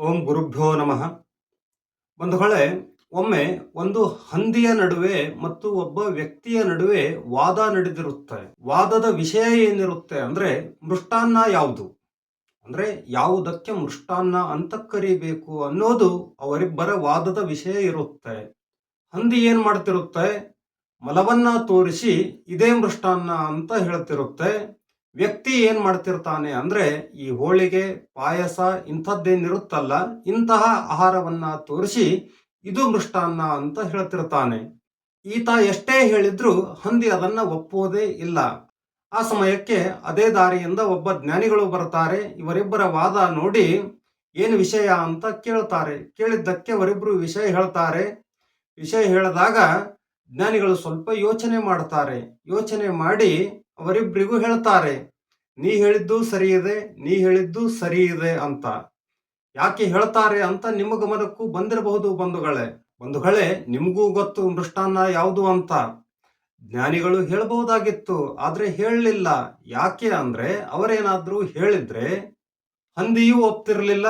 ಓಂ ಗುರುಭ್ಯೋ ನಮಃ. ಬಂಧುಗಳೇ, ಒಮ್ಮೆ ಒಂದು ಹಂದಿಯ ನಡುವೆ ಮತ್ತು ಒಬ್ಬ ವ್ಯಕ್ತಿಯ ನಡುವೆ ವಾದ ನಡೆದಿರುತ್ತೆ. ವಾದದ ವಿಷಯ ಏನಿರುತ್ತೆ ಅಂದ್ರೆ ಮೃಷ್ಟಾನ್ನ ಯಾವುದು? ಅಂದ್ರೆ ಯಾವುದಕ್ಕೆ ಮೃಷ್ಟಾನ್ನ ಅಂತ ಕರಿಬೇಕು ಅನ್ನೋದು ಅವರಿಬ್ಬರ ವಾದದ ವಿಷಯ ಇರುತ್ತೆ. ಹಂದಿ ಏನ್ ಮಾಡ್ತಿರುತ್ತೆ? ಮಲವನ್ನ ತೋರಿಸಿ ಇದೇ ಮೃಷ್ಟಾನ್ನ ಅಂತ ಹೇಳ್ತಿರುತ್ತೆ. ವ್ಯಕ್ತಿ ಏನ್ ಮಾಡ್ತಿರ್ತಾನೆ ಅಂದ್ರೆ ಈ ಹೋಳಿಗೆ, ಪಾಯಸ ಇಂಥದ್ದೇನಿರುತ್ತಲ್ಲ, ಇಂತಹ ಆಹಾರವನ್ನ ತೋರಿಸಿ ಇದು ಮೃಷ್ಟಾನ್ನ ಅಂತ ಹೇಳ್ತಿರ್ತಾನೆ. ಈತ ಎಷ್ಟೇ ಹೇಳಿದ್ರೂ ಹಂದಿ ಅದನ್ನ ಒಪ್ಪೋದೇ ಇಲ್ಲ. ಆ ಸಮಯಕ್ಕೆ ಅದೇ ದಾರಿಯಿಂದ ಒಬ್ಬ ಜ್ಞಾನಿಗಳು ಬರ್ತಾರೆ ಇವರಿಬ್ಬರ ವಾದ ನೋಡಿ ಏನು ವಿಷಯ ಅಂತ ಕೇಳ್ತಾರೆ. ಕೇಳಿದ್ದಕ್ಕೆ ಅವರಿಬ್ರು ವಿಷಯ ಹೇಳ್ತಾರೆ. ವಿಷಯ ಹೇಳಿದಾಗ ಜ್ಞಾನಿಗಳು ಸ್ವಲ್ಪ ಯೋಚನೆ ಮಾಡ್ತಾರೆ. ಯೋಚನೆ ಮಾಡಿ ಅವರಿಬ್ಬರಿಗೂ ಹೇಳ್ತಾರೆ, ನೀ ಹೇಳಿದ್ದು ಸರಿ ಇದೆ ನೀ ಹೇಳಿದ್ದು ಸರಿ ಇದೆ ಅಂತ. ಯಾಕೆ ಹೇಳ್ತಾರೆ ಅಂತ ನಿಮ್ಮ ಗಮನಕ್ಕೂ ಬಂದಿರಬಹುದು ಬಂಧುಗಳೇ. ಬಂಧುಗಳೇ, ನಿಮಗೂ ಗೊತ್ತು ಮೃಷ್ಟಾನ್ನ ಯಾವುದು ಅಂತ. ಜ್ಞಾನಿಗಳು ಹೇಳಬಹುದಾಗಿತ್ತು, ಆದರೆ ಹೇಳಲಿಲ್ಲ. ಯಾಕೆ ಅಂದ್ರೆ, ಅವರೇನಾದರೂ ಹೇಳಿದ್ರೆ ಹಂದಿಯೂ ಒಪ್ತಿರಲಿಲ್ಲ,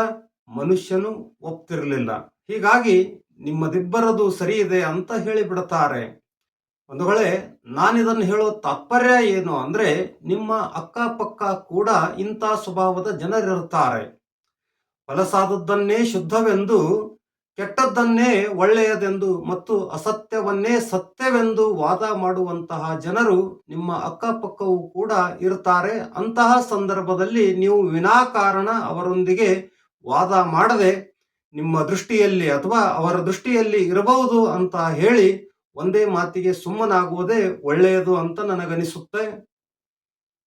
ಮನುಷ್ಯನು ಒಪ್ತಿರಲಿಲ್ಲ. ಹೀಗಾಗಿ ನಿಮ್ಮದಿಬ್ಬರದು ಸರಿ ಇದೆ ಅಂತ ಹೇಳಿಬಿಡುತ್ತಾರೆ ವೇಳೆ ನಾನಿದನ್ನು ಹೇಳೋ ತಾತ್ಪರ್ಯ ಏನು ಅಂದ್ರೆ, ನಿಮ್ಮ ಅಕ್ಕಪಕ್ಕ ಕೂಡ ಇಂಥ ಸ್ವಭಾವದ ಜನರಿರುತ್ತಾರೆ. ಫಲಸಾದದ್ದನ್ನೇ ಶುದ್ಧವೆಂದು, ಕೆಟ್ಟದ್ದನ್ನೇ ಒಳ್ಳೆಯದೆಂದು ಮತ್ತು ಅಸತ್ಯವನ್ನೇ ಸತ್ಯವೆಂದು ವಾದ ಮಾಡುವಂತಹ ಜನರು ನಿಮ್ಮ ಅಕ್ಕಪಕ್ಕವೂ ಕೂಡ ಇರುತ್ತಾರೆ. ಅಂತಹ ಸಂದರ್ಭದಲ್ಲಿ ನೀವು ವಿನಾಕಾರಣ ಅವರೊಂದಿಗೆ ವಾದ ಮಾಡದೆ, ನಿಮ್ಮ ದೃಷ್ಟಿಯಲ್ಲಿ ಅಥವಾ ಅವರ ದೃಷ್ಟಿಯಲ್ಲಿ ಇರಬಹುದು ಅಂತ ಹೇಳಿ ಒಂದೇ ಮಾತಿಗೆ ಸುಮ್ಮನಾಗುವುದೇ ಒಳ್ಳೆಯದು ಅಂತ ನನಗನಿಸುತ್ತೆ.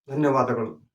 ಧನ್ಯವಾದಗಳು.